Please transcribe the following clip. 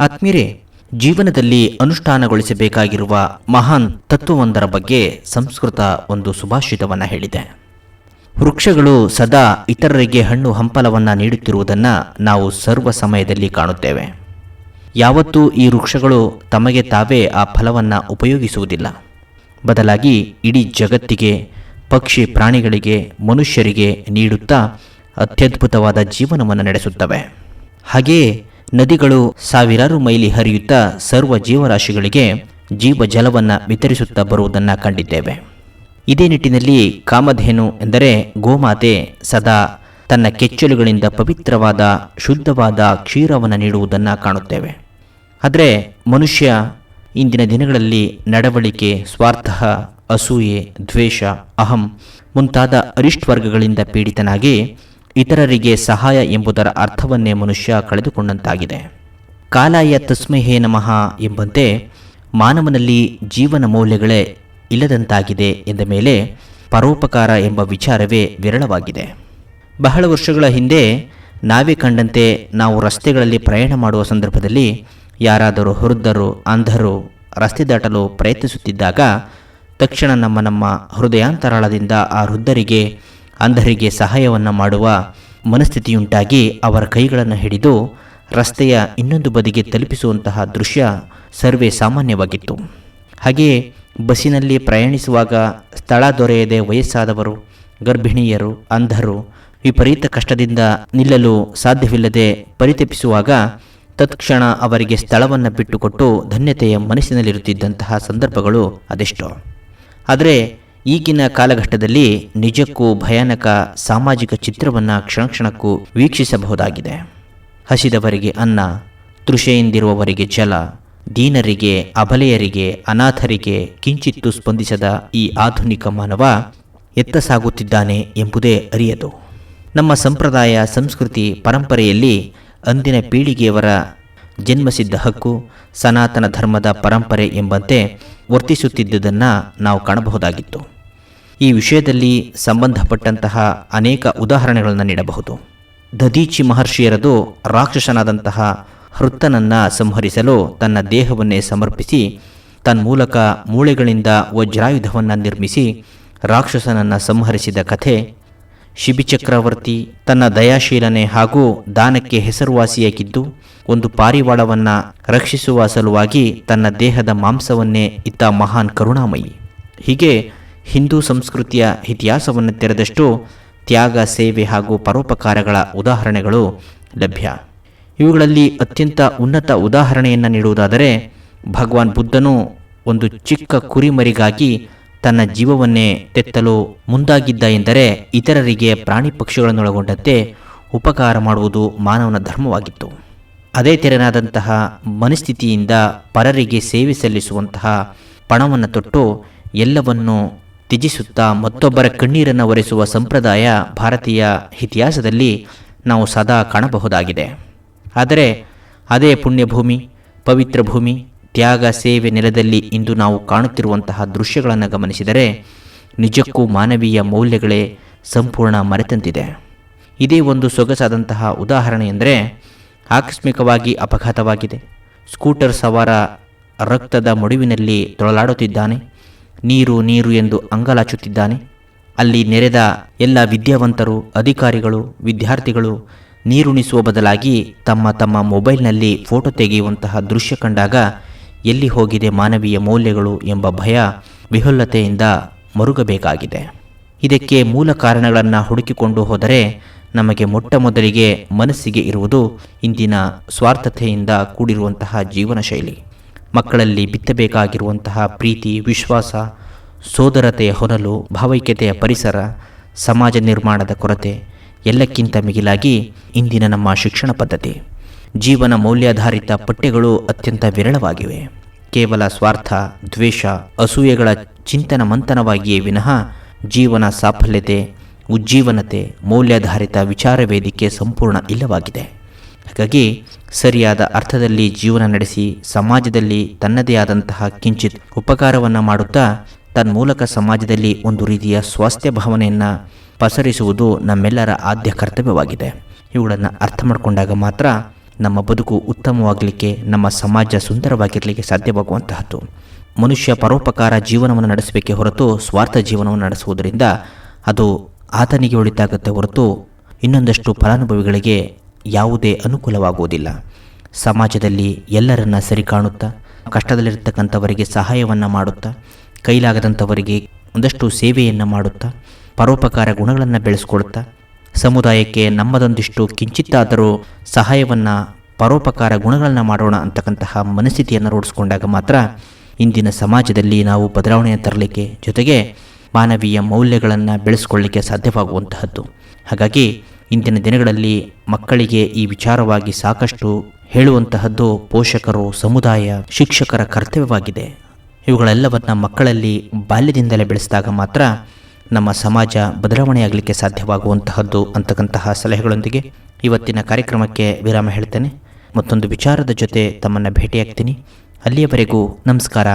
ಆತ್ಮೀಯರೇ ಜೀವನದಲ್ಲಿ ಅನುಷ್ಠಾನಗೊಳಿಸಬೇಕಾಗಿರುವ ಮಹಾನ್ ತತ್ವವೊಂದರ ಬಗ್ಗೆ ಸಂಸ್ಕೃತ ಒಂದು ಸುಭಾಷಿತವನ್ನು ಹೇಳಿದೆ. ವೃಕ್ಷಗಳು ಸದಾ ಇತರರಿಗೆ ಹಣ್ಣು ಹಂಪಲವನ್ನು ನೀಡುತ್ತಿರುವುದನ್ನು ನಾವು ಸರ್ವ ಸಮಯದಲ್ಲಿ ಕಾಣುತ್ತೇವೆ. ಯಾವತ್ತೂ ಈ ವೃಕ್ಷಗಳು ತಮಗೆ ತಾವೇ ಆ ಫಲವನ್ನು ಉಪಯೋಗಿಸುವುದಿಲ್ಲ. ಬದಲಾಗಿ ಇಡೀ ಜಗತ್ತಿಗೆ, ಪಕ್ಷಿ ಪ್ರಾಣಿಗಳಿಗೆ, ಮನುಷ್ಯರಿಗೆ ನೀಡುತ್ತಾ ಅತ್ಯದ್ಭುತವಾದ ಜೀವನವನ್ನು ನಡೆಸುತ್ತವೆ. ಹಾಗೆಯೇ ನದಿಗಳು ಸಾವಿರಾರು ಮೈಲಿ ಹರಿಯುತ್ತಾ ಸರ್ವ ಜೀವರಾಶಿಗಳಿಗೆ ಜೀವ ಜಲವನ್ನು ವಿತರಿಸುತ್ತಾ ಬರುವುದನ್ನು ಕಂಡಿದ್ದೇವೆ. ಇದೇ ನಿಟ್ಟಿನಲ್ಲಿ ಕಾಮಧೇನು ಎಂದರೆ ಗೋಮಾತೆ ಸದಾ ತನ್ನ ಕೆಚ್ಚಲುಗಳಿಂದ ಪವಿತ್ರವಾದ, ಶುದ್ಧವಾದ ಕ್ಷೀರವನ್ನು ನೀಡುವುದನ್ನು ಕಾಣುತ್ತೇವೆ. ಆದರೆ ಮನುಷ್ಯ ಇಂದಿನ ದಿನಗಳಲ್ಲಿ ನಡವಳಿಕೆ, ಸ್ವಾರ್ಥ, ಅಸೂಯೆ, ದ್ವೇಷ, ಅಹಂ ಮುಂತಾದ ಅರಿಷ್ಟ್ ವರ್ಗಗಳಿಂದ ಪೀಡಿತನಾಗಿ ಇತರರಿಗೆ ಸಹಾಯ ಎಂಬುದರ ಅರ್ಥವನ್ನೇ ಮನುಷ್ಯ ಕಳೆದುಕೊಂಡಂತಾಗಿದೆ. ಕಾಲಾಯ ತಸ್ಮಹೇ ನಮಃ ಎಂಬಂತೆ ಮಾನವನಲ್ಲಿ ಜೀವನ ಮೌಲ್ಯಗಳೇ ಇಲ್ಲದಂತಾಗಿದೆ ಎಂದ ಮೇಲೆ ಪರೋಪಕಾರ ಎಂಬ ವಿಚಾರವೇ ವಿರಳವಾಗಿದೆ. ಬಹಳ ವರ್ಷಗಳ ಹಿಂದೆ ನಾವೇ ಕಂಡಂತೆ ನಾವು ರಸ್ತೆಗಳಲ್ಲಿ ಪ್ರಯಾಣ ಮಾಡುವ ಸಂದರ್ಭದಲ್ಲಿ ಯಾರಾದರೂ ಹೃದ್ದರು ಅಂಧರು ರಸ್ತೆ ದಾಟಲು ಪ್ರಯತ್ನಿಸುತ್ತಿದ್ದಾಗ ತಕ್ಷಣ ನಮ್ಮ ನಮ್ಮ ಹೃದಯಾಂತರಾಳದಿಂದ ಆ ವೃದ್ಧರಿಗೆ ಅಂಧರಿಗೆ ಸಹಾಯವನ್ನು ಮಾಡುವ ಮನಸ್ಥಿತಿಯುಂಟಾಗಿ ಅವರ ಕೈಗಳನ್ನು ಹಿಡಿದು ರಸ್ತೆಯ ಇನ್ನೊಂದು ಬದಿಗೆ ತಲುಪಿಸುವಂತಹ ದೃಶ್ಯ ಸರ್ವೇ ಸಾಮಾನ್ಯವಾಗಿತ್ತು. ಹಾಗೆಯೇ ಬಸ್ಸಿನಲ್ಲಿ ಪ್ರಯಾಣಿಸುವಾಗ ಸ್ಥಳ ದೊರೆಯದೆ ವಯಸ್ಸಾದವರು, ಗರ್ಭಿಣಿಯರು, ಅಂಧರು ವಿಪರೀತ ಕಷ್ಟದಿಂದ ನಿಲ್ಲಲು ಸಾಧ್ಯವಿಲ್ಲದೆ ಪರಿತಪಿಸುವಾಗ ತತ್ಕ್ಷಣ ಅವರಿಗೆ ಸ್ಥಳವನ್ನು ಬಿಟ್ಟುಕೊಟ್ಟು ಧನ್ಯತೆಯ ಮನಸ್ಸಿನಲ್ಲಿರುತ್ತಿದ್ದಂತಹ ಸಂದರ್ಭಗಳು ಅದೆಷ್ಟೋ. ಆದರೆ ಈಗಿನ ಕಾಲಘಟ್ಟದಲ್ಲಿ ನಿಜಕ್ಕೂ ಭಯಾನಕ ಸಾಮಾಜಿಕ ಚಿತ್ರವನ್ನು ಕ್ಷಣಕ್ಷಣಕ್ಕೂ ವೀಕ್ಷಿಸಬಹುದಾಗಿದೆ. ಹಸಿದವರಿಗೆ ಅನ್ನ, ತೃಷೆಯಿಂದಿರುವವರಿಗೆ ಜಲ, ದೀನರಿಗೆ, ಅಬಲೆಯರಿಗೆ, ಅನಾಥರಿಗೆ ಕಿಂಚಿತ್ತು ಸ್ಪಂದಿಸದ ಈ ಆಧುನಿಕ ಮಾನವ ಎತ್ತ ಸಾಗುತ್ತಿದ್ದಾನೆ ಎಂಬುದೇ ಅರಿಯದು. ನಮ್ಮ ಸಂಪ್ರದಾಯ, ಸಂಸ್ಕೃತಿ, ಪರಂಪರೆಯಲ್ಲಿ ಅಂದಿನ ಪೀಳಿಗೆಯವರ ಜನ್ಮಸಿದ್ಧ ಹಕ್ಕು, ಸನಾತನ ಧರ್ಮದ ಪರಂಪರೆ ಎಂಬಂತೆ ವರ್ತಿಸುತ್ತಿದ್ದುದನ್ನು ನಾವು ಕಾಣಬಹುದಾಗಿತ್ತು. ಈ ವಿಷಯದಲ್ಲಿ ಸಂಬಂಧಪಟ್ಟಂತಹ ಅನೇಕ ಉದಾಹರಣೆಗಳನ್ನು ನೀಡಬಹುದು. ದದೀಚಿ ಮಹರ್ಷಿಯರದು ರಾಕ್ಷಸನಾದಂತಹ ಹೃತ್ತನನ್ನು ಸಂಹರಿಸಲು ತನ್ನ ದೇಹವನ್ನೇ ಸಮರ್ಪಿಸಿ, ತನ್ಮೂಲಕ ಮೂಳೆಗಳಿಂದ ವಜ್ರಾಯುಧವನ್ನು ನಿರ್ಮಿಸಿ ರಾಕ್ಷಸನನ್ನು ಸಂಹರಿಸಿದ ಕಥೆ ಶಿಬಿಚಕ್ರವರ್ತಿ ತನ್ನ ದಯಾಶೀಲನೆ ಹಾಗೂ ದಾನಕ್ಕೆ ಹೆಸರುವಾಸಿಯಾಗಿದ್ದು, ಒಂದು ಪಾರಿವಾಳವನ್ನು ರಕ್ಷಿಸುವ ಸಲುವಾಗಿ ತನ್ನ ದೇಹದ ಮಾಂಸವನ್ನೇ ಇತ್ತ ಮಹಾನ್ ಕರುಣಾಮಯಿ. ಹೀಗೆ ಹಿಂದೂ ಸಂಸ್ಕೃತಿಯ ಇತಿಹಾಸವನ್ನು ತೆರೆದಷ್ಟು ತ್ಯಾಗ, ಸೇವೆ ಹಾಗೂ ಪರೋಪಕಾರಗಳ ಉದಾಹರಣೆಗಳು ಲಭ್ಯ. ಇವುಗಳಲ್ಲಿ ಅತ್ಯಂತ ಉನ್ನತ ಉದಾಹರಣೆಯನ್ನು ನೀಡುವುದಾದರೆ, ಭಗವಾನ್ ಬುದ್ಧನು ಒಂದು ಚಿಕ್ಕ ಕುರಿಮರಿಗಾಗಿ ತನ್ನ ಜೀವವನ್ನೇ ತೆತ್ತಲು ಮುಂದಾಗಿದ್ದ ಎಂದರೆ ಇತರರಿಗೆ ಪ್ರಾಣಿ ಪಕ್ಷಿಗಳನ್ನೊಳಗೊಂಡಂತೆ ಉಪಕಾರ ಮಾಡುವುದು ಮಾನವನ ಧರ್ಮವಾಗಿತ್ತು. ಅದೇ ತೆರನಾದಂತಹ ಮನಸ್ಥಿತಿಯಿಂದ ಪರರಿಗೆ ಸೇವೆ ಸಲ್ಲಿಸುವಂತಹ ಪಣವನ್ನು ತೊಟ್ಟು ಎಲ್ಲವನ್ನು ತ್ಯಜಿಸುತ್ತಾ ಮತ್ತೊಬ್ಬರ ಕಣ್ಣೀರನ್ನು ಒರೆಸುವ ಸಂಪ್ರದಾಯ ಭಾರತೀಯ ಇತಿಹಾಸದಲ್ಲಿ ನಾವು ಸದಾ ಕಾಣಬಹುದಾಗಿದೆ. ಆದರೆ ಅದೇ ಪುಣ್ಯಭೂಮಿ, ಪವಿತ್ರ ಭೂಮಿ ತ್ಯಾಗ ಸೇವೆ ನೆಲದಲ್ಲಿ ಇಂದು ನಾವು ಕಾಣುತ್ತಿರುವಂತಹ ದೃಶ್ಯಗಳನ್ನು ಗಮನಿಸಿದರೆ ನಿಜಕ್ಕೂ ಮಾನವೀಯ ಮೌಲ್ಯಗಳೇ ಸಂಪೂರ್ಣ ಮರೆತಂತಿದೆ. ಇದೇ ಒಂದು ಸೊಗಸಾದಂತಹ ಉದಾಹರಣೆ ಎಂದರೆ ಆಕಸ್ಮಿಕವಾಗಿ ಅಪಘಾತವಾಗಿದೆ. ಸ್ಕೂಟರ್ ಸವಾರ ರಕ್ತದ ಮಡುವಿನಲ್ಲಿ ತೊಳಲಾಡುತ್ತಿದ್ದಾನೆ. ನೀರು ನೀರು ಎಂದು ಅಂಗಲಾಚುತ್ತಿದ್ದಾನೆ. ಅಲ್ಲಿ ನೆರೆದ ಎಲ್ಲ ವಿದ್ಯಾವಂತರು, ಅಧಿಕಾರಿಗಳು, ವಿದ್ಯಾರ್ಥಿಗಳು ನೀರುಣಿಸುವ ಬದಲಾಗಿ ತಮ್ಮ ತಮ್ಮ ಮೊಬೈಲ್ನಲ್ಲಿ ಫೋಟೋ ತೆಗೆಯುವಂತಹ ದೃಶ್ಯ ಕಂಡಾಗ ಎಲ್ಲಿ ಹೋಗಿದೆ ಮಾನವೀಯ ಮೌಲ್ಯಗಳು ಎಂಬ ಭಯ ವಿಹುಲ್ಲತೆಯಿಂದ ಮರುಗಬೇಕಾಗಿದೆ. ಇದಕ್ಕೆ ಮೂಲ ಕಾರಣಗಳನ್ನು ಹುಡುಕಿಕೊಂಡು ಹೋದರೆ ನಮಗೆ ಮೊಟ್ಟ ಮೊದಲಿಗೆ ಮನಸ್ಸಿಗೆ ಇರುವುದು ಇಂದಿನ ಸ್ವಾರ್ಥತೆಯಿಂದ ಕೂಡಿರುವಂತಹ ಜೀವನ ಶೈಲಿ ಮಕ್ಕಳಲ್ಲಿ ಬಿತ್ತಬೇಕಾಗಿರುವಂತಹ ಪ್ರೀತಿ, ವಿಶ್ವಾಸ ಸೋದರತೆಯ ಹೊನಲು ಭಾವೈಕ್ಯತೆಯ ಪರಿಸರ, ಸಮಾಜ ನಿರ್ಮಾಣದ ಕೊರತೆ ಎಲ್ಲಕ್ಕಿಂತ ಮಿಗಿಲಾಗಿ ಇಂದಿನ ನಮ್ಮ ಶಿಕ್ಷಣ ಪದ್ಧತಿ. ಜೀವನ ಮೌಲ್ಯಾಧಾರಿತ ಪಠ್ಯಗಳು ಅತ್ಯಂತ ವಿರಳವಾಗಿವೆ. ಕೇವಲ ಸ್ವಾರ್ಥ, ದ್ವೇಷ, ಅಸೂಯೆಗಳ ಚಿಂತನ ಮಂಥನವಾಗಿಯೇ ವಿನಃ ಜೀವನ ಸಾಫಲ್ಯತೆ, ಉಜ್ಜೀವನತೆ, ಮೌಲ್ಯಾಧಾರಿತ ವಿಚಾರ ವೇದಿಕೆ ಸಂಪೂರ್ಣ ಇಲ್ಲವಾಗಿದೆ. ಹಾಗಾಗಿ ಸರಿಯಾದ ಅರ್ಥದಲ್ಲಿ ಜೀವನ ನಡೆಸಿ ಸಮಾಜದಲ್ಲಿ ತನ್ನದೇ ಆದಂತಹ ಕಿಂಚಿತ್ ಉಪಕಾರವನ್ನು ಮಾಡುತ್ತಾ ತನ್ಮೂಲಕ ಸಮಾಜದಲ್ಲಿ ಒಂದು ರೀತಿಯ ಸ್ವಾಸ್ಥ್ಯ ಭಾವನೆಯನ್ನು ಪಸರಿಸುವುದು ನಮ್ಮೆಲ್ಲರ ಆದ್ಯ ಕರ್ತವ್ಯವಾಗಿದೆ. ಇವುಗಳನ್ನು ಅರ್ಥ ಮಾಡಿಕೊಂಡಾಗ ಮಾತ್ರ ನಮ್ಮ ಬದುಕು ಉತ್ತಮವಾಗಲಿಕ್ಕೆ, ನಮ್ಮ ಸಮಾಜ ಸುಂದರವಾಗಿರಲಿಕ್ಕೆ ಸಾಧ್ಯವಾಗುವಂತಹದ್ದು. ಮನುಷ್ಯ ಪರೋಪಕಾರ ಜೀವನವನ್ನು ನಡೆಸಬೇಕೇ ಹೊರತು ಸ್ವಾರ್ಥ ಜೀವನವನ್ನು ನಡೆಸುವುದರಿಂದ ಅದು ಆತನಿಗೆ ಒಳಿತಾಗುತ್ತೆ ಹೊರತು ಇನ್ನೊಂದಷ್ಟು ಫಲಾನುಭವಿಗಳಿಗೆ ಯಾವುದೇ ಅನುಕೂಲವಾಗುವುದಿಲ್ಲ. ಸಮಾಜದಲ್ಲಿ ಎಲ್ಲರನ್ನ ಸರಿ ಕಾಣುತ್ತಾ, ಕಷ್ಟದಲ್ಲಿರತಕ್ಕಂಥವರಿಗೆ ಸಹಾಯವನ್ನು ಮಾಡುತ್ತಾ, ಕೈಲಾಗದಂಥವರಿಗೆ ಒಂದಷ್ಟು ಸೇವೆಯನ್ನು ಮಾಡುತ್ತಾ, ಪರೋಪಕಾರ ಗುಣಗಳನ್ನು ಬೆಳೆಸ್ಕೊಳ್ತಾ ಸಮುದಾಯಕ್ಕೆ ನಮ್ಮದೊಂದಿಷ್ಟು ಕಿಂಚಿತ್ತಾದರೂ ಸಹಾಯವನ್ನು, ಪರೋಪಕಾರ ಗುಣಗಳನ್ನು ಮಾಡೋಣ ಅಂತಕ್ಕಂತಹ ಮನಸ್ಥಿತಿಯನ್ನು ರೂಢಿಸ್ಕೊಂಡಾಗ ಮಾತ್ರ ಇಂದಿನ ಸಮಾಜದಲ್ಲಿ ನಾವು ಬದಲಾವಣೆಯನ್ನು ತರಲಿಕ್ಕೆ ಜೊತೆಗೆ ಮಾನವೀಯ ಮೌಲ್ಯಗಳನ್ನು ಬೆಳೆಸ್ಕೊಳ್ಳಿಕ್ಕೆ ಸಾಧ್ಯವಾಗುವಂತಹದ್ದು. ಹಾಗಾಗಿ ಇಂದಿನ ದಿನಗಳಲ್ಲಿ ಮಕ್ಕಳಿಗೆ ಈ ವಿಚಾರವಾಗಿ ಸಾಕಷ್ಟು ಹೇಳುವಂತಹದ್ದು ಪೋಷಕರು, ಸಮುದಾಯ, ಶಿಕ್ಷಕರ ಕರ್ತವ್ಯವಾಗಿದೆ. ಇವುಗಳೆಲ್ಲವನ್ನು ಮಕ್ಕಳಲ್ಲಿ ಬಾಲ್ಯದಿಂದಲೇ ಬೆಳೆಸಿದಾಗ ಮಾತ್ರ ನಮ್ಮ ಸಮಾಜ ಬದಲಾವಣೆಯಾಗಲಿಕ್ಕೆ ಸಾಧ್ಯವಾಗುವಂತಹದ್ದು ಅಂತಕ್ಕಂತಹ ಸಲಹೆಗಳೊಂದಿಗೆ ಇವತ್ತಿನ ಕಾರ್ಯಕ್ರಮಕ್ಕೆ ವಿರಾಮ ಹೇಳ್ತೇನೆ ಮತ್ತೊಂದು ವಿಚಾರದ ಜೊತೆ ತಮ್ಮನ್ನು ಭೇಟಿಯಾಗ್ತೀನಿ. ಅಲ್ಲಿಯವರೆಗೂ ನಮಸ್ಕಾರ.